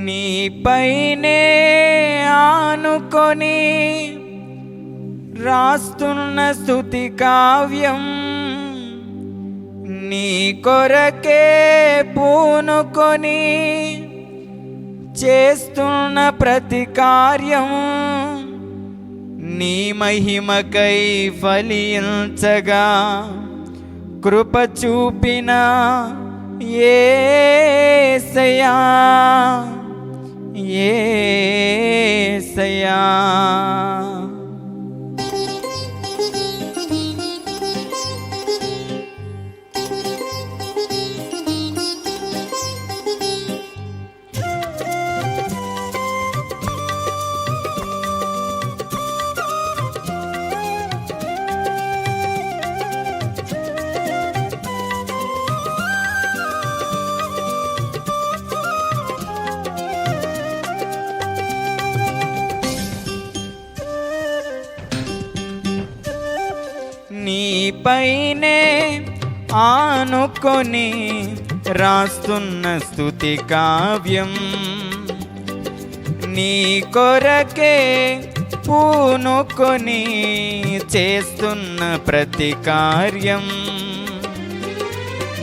నీపైనే ఆనుకొని రాస్తున్న స్థుతి కావ్యం నీ కొరకే పూనుకొని చేస్తున్న ప్రతి కార్యం నీ మహిమకై ఫలించగా కృప చూపిన ఏసయా ఏసయా నీపైనే ఆనుకొని రాస్తున్న స్థుతి కావ్యం. నీ కొరకే పూనుకొని చేస్తున్న ప్రతి కార్యం.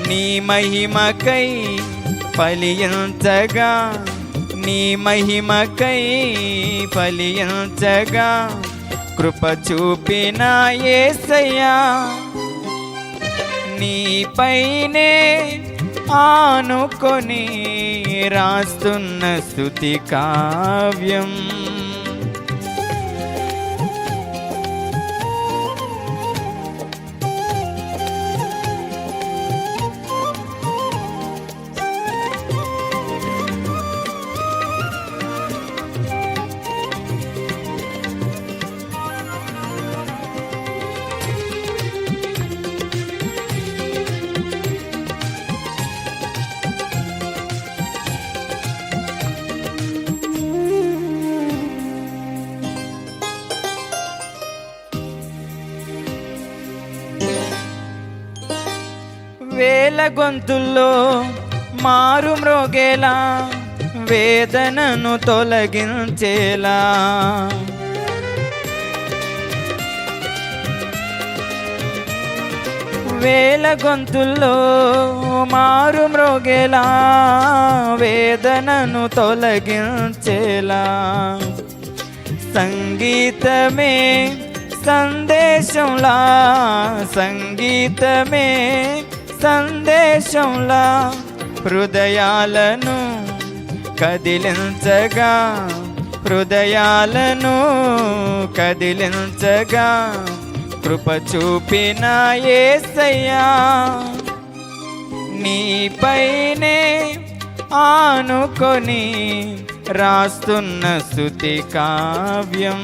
నీ మహిమకై ఫలించగా నీ మహిమకై ఫలించగా కృప చూపిన ఏసయ్యా. నీపైనే ఆనుకొని రాస్తున్న స్థుతి కావ్యం. వేల గొంతుల్లో మారు మ్రోగేలా వేదనను తొలగించేలా. వేల గొంతుల్లో మారు మ్రోగేలా వేదనను తొలగించేలా. సంగీతమే సందేశంలా సంగీతమే సందేశంలా హృదయాలను కదిలించగా హృదయాలను కదిలించగా కృప చూపిన ఏసయ్యా. నీపైనే ఆనుకొని రాస్తున్న స్థుతి కావ్యం.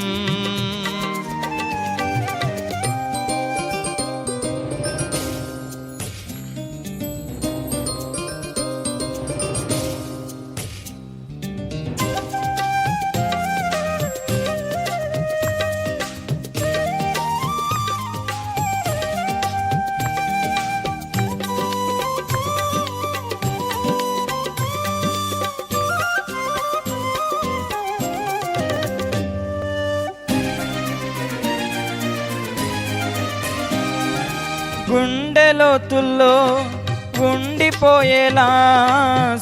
గుండెలోతుల్లో ఉండిపోయేలా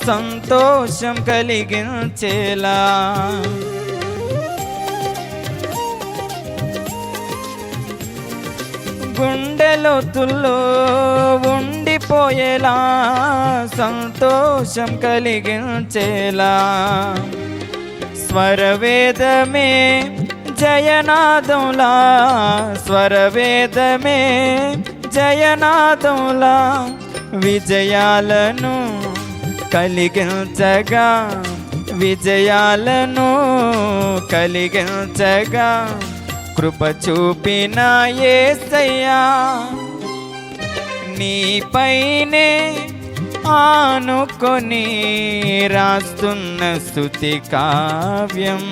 సంతోషం కలిగించేలా. గుండెలోతుల్లో ఉండిపోయేలా సంతోషం కలిగించేలా. స్వరవేదమే జయనాదంలా స్వరవేదమే జయనాదంలా విజయాలను కలిగించగా విజయాలను కలిగించగా కృప చూపిన ఏసయ్యా. నీపైనే ఆనుకొని రాస్తున్న స్థుతి కావ్యం.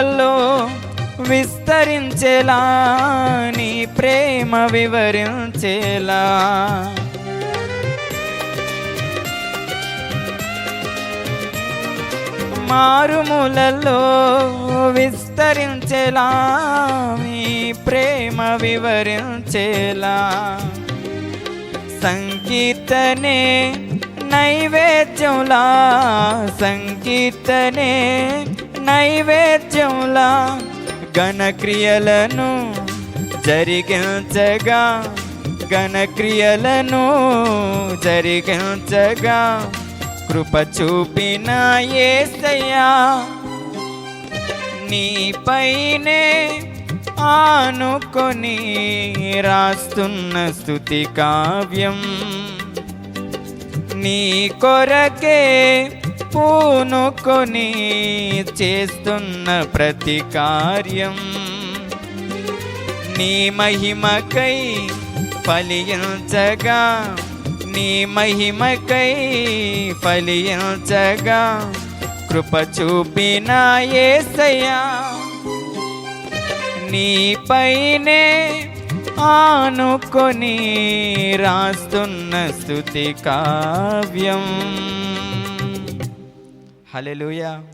మారుమూలల్లో విస్తరించేలా నీ ప్రేమ వివరించేలా. మారుమూలలో విస్తరించేలా మీ ప్రేమ వివరించేలా. సంకీర్తనే నైవేద్యంలా సంకీర్తనే నైవేద్యంలా ఘనక్రియలను జరిగించగా ఘనక్రియలను జరిగించగా కృప చూపిన ఏసయ్యా. నీపైనే ఆనుకొని రాస్తున్న స్థుతి కావ్యం. నీ కొరకే పూనుకొని చేస్తున్న ప్రతి కార్యం నీ మహిమకై ఫలించగా నీ మహిమకై ఫలించగా కృప చూపిన ఏసయ్యా. నీపైనే ఆనుకొని రాస్తున్న స్థుతి కావ్యం Hallelujah.